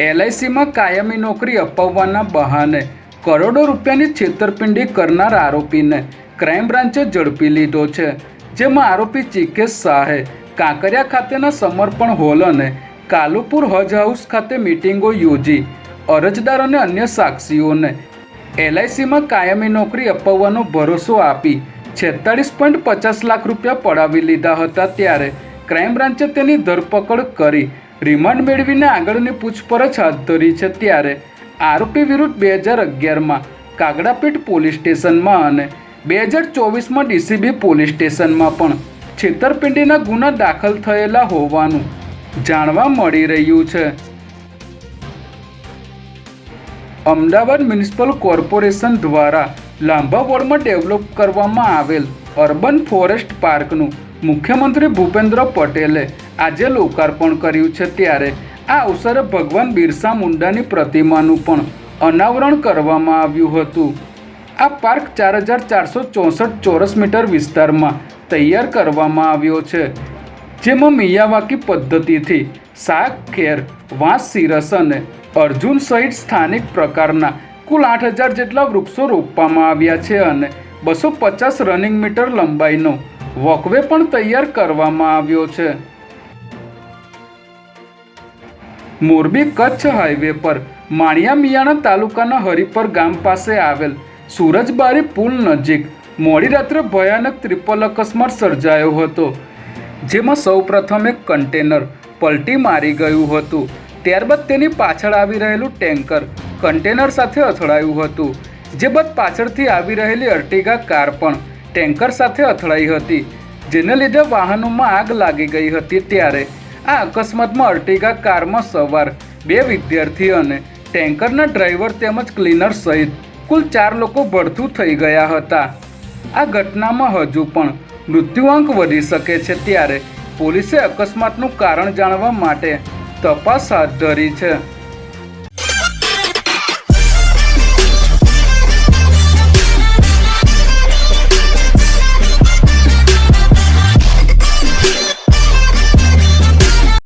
એલઆઈસીમાં કાયમી નોકરી અપાવવાના બહાને કરોડો રૂપિયાની છેતરપિંડી કરનાર આરોપીને ક્રાઇમ બ્રાન્ચે ઝડપી લીધો છે, જેમાં આરોપી ચિકેશ શાહે કાંકરિયા ખાતેના સમર્પણ હોલ અને કાલુપુર હજ હાઉસ ખાતે મિટિંગો યોજી અરજદાર અને અન્ય સાક્ષીઓને એલઆઈસીમાં કાયમી નોકરી અપાવવાનો ભરોસો આપી છેતાળીસ પોઈન્ટ પચાસ લાખ રૂપિયા પડાવી લીધા હતા, ત્યારે ક્રાઇમ બ્રાન્ચે તેની ધરપકડ કરી રિમાન્ડ મેળવીને આગળની પૂછપરછ હાથ ધરી છે ત્યારે આરોપી વિરુદ્ધ બે હજાર અગિયારમાં કાગડાપીઠ પોલીસ સ્ટેશનમાં અને બે હજાર ચોવીસમાં ડીસીબી પોલીસ સ્ટેશનમાં પણ છેતરપિંડીના ગુના દાખલ થયેલા હોવાનું જાણવા મળી રહ્યું છે. અમદાવાદ મ્યુનિસિપલ કોર્પોરેશન દ્વારા લાંબા વોર્ડમાં ડેવલપ કરવામાં આવેલ અર્બન ફોરેસ્ટ પાર્કનું મુખ્યમંત્રી ભૂપેન્દ્ર પટેલે આજે લોકાર્પણ કર્યું છે ત્યારે આ અવસરે ભગવાન બિરસા મુંડાની પ્રતિમાનું પણ અનાવરણ કરવામાં આવ્યું હતું. આ પાર્ક ચાર હજાર ચારસો ચોસઠ ચોરસ મીટર વિસ્તારમાં તૈયાર કરવામાં આવ્યો છે, જેમાં મિયાવાકી પદ્ધતિથી શાક, ખેર, વાંસ સિરસ અને અર્જુન સહિત સ્થાનિક પ્રકારના કુલ આઠ હજાર જેટલા વૃક્ષો રોપવામાં આવ્યા છે અને બસો પચાસ રનિંગ મીટર લંબાઈનો વોકવે પણ તૈયાર કરવામાં આવ્યો છે. મોરબી કચ્છ હાઈવે પર માણિયા મિયાણા તાલુકાના હરિપર ગામ પાસે આવેલ સુરજબારી પુલ નજીક મોડી રાત્રે ભયાનક ત્રિપલ અકસ્માત સર્જાયો હતો, જેમાં સૌપ્રથમ એક કન્ટેનર પલટી મારી ગયું હતું. ત્યારબાદ તેની પાછળ આવી રહેલું ટેન્કર કન્ટેનર સાથે અથડાયું હતું. જે બાદ પાછળથી આવી રહેલી અર્ટિગા કાર પણ ટેન્કર સાથે અથડાઈ હતી, જેને લીધે વાહનોમાં આગ લાગી ગઈ હતી ત્યારે. આ અકસ્માતમાં અર્ટિગા કારમાં સવાર, બે વિદ્યાર્થી અને ટેન્કરના ડ્રાઈવર તેમજ ક્લીનર સહિત કુલ ચાર લોકો ભડથું થઈ ગયા હતા. આ ઘટનામાં હજુ પણ મૃત્યુઆંક વધી શકે છે ત્યારે પોલીસે અકસ્માતનું કારણ જાણવા માટે તપાસ હાથ ધરી છે.